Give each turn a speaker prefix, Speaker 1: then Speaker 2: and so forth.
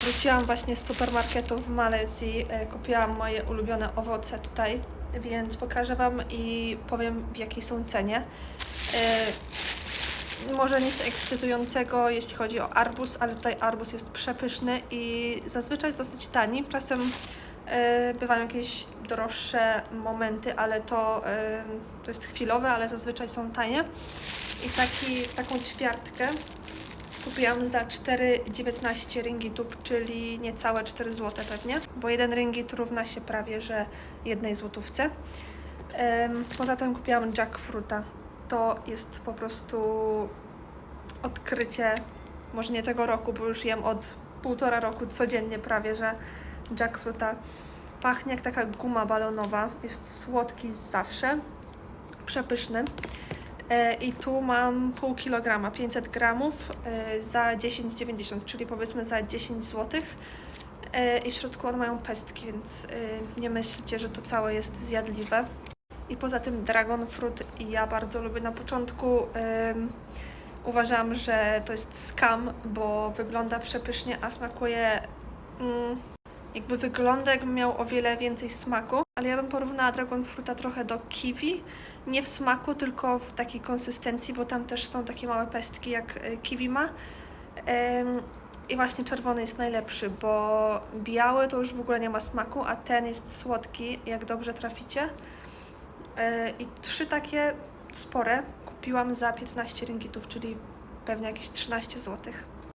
Speaker 1: Wróciłam właśnie z supermarketu w Malezji. E, Kupiłam moje ulubione owoce tutaj, więc pokażę Wam i powiem w jakiej są cenie. E, Może nic ekscytującego, jeśli chodzi o arbuz, ale tutaj arbuz jest przepyszny i zazwyczaj jest dosyć tani. Czasem e, bywają jakieś droższe momenty, ale to, to jest chwilowe, ale zazwyczaj są tanie. I taki, taką ćwiartkę Kupiłam za 4,19 ringgitów, czyli niecałe 4 zł pewnie, bo jeden ringgit równa się prawie, że jednej złotówce. Poza tym kupiłam jackfruta. To jest po prostu odkrycie, może nie tego roku, bo już jem od półtora roku codziennie prawie, że jackfruta pachnie jak taka guma balonowa. Jest słodki zawsze, przepyszny. E, I tu mam pół kilograma, 500 gramów e, za 10,90, czyli powiedzmy za 10 zł. I w środku one mają pestki, więc e, nie myślcie, że to całe jest zjadliwe. I poza tym dragon fruit ja bardzo lubię na początku. uważam, że to jest scam, bo wygląda przepysznie, a smakuje mm, jakby wygląda jakby miał o wiele więcej smaku, ale ja bym porównała dragon fruita trochę do kiwi, nie w smaku, tylko w takiej konsystencji, bo tam też są takie małe pestki jak y, kiwi ma. I właśnie czerwony jest najlepszy, bo biały to już w ogóle nie ma smaku, a ten jest słodki, jak dobrze traficie. Yy, I trzy takie spore kupiłam za 15 ringgitów, czyli pewnie jakieś 13 złotych.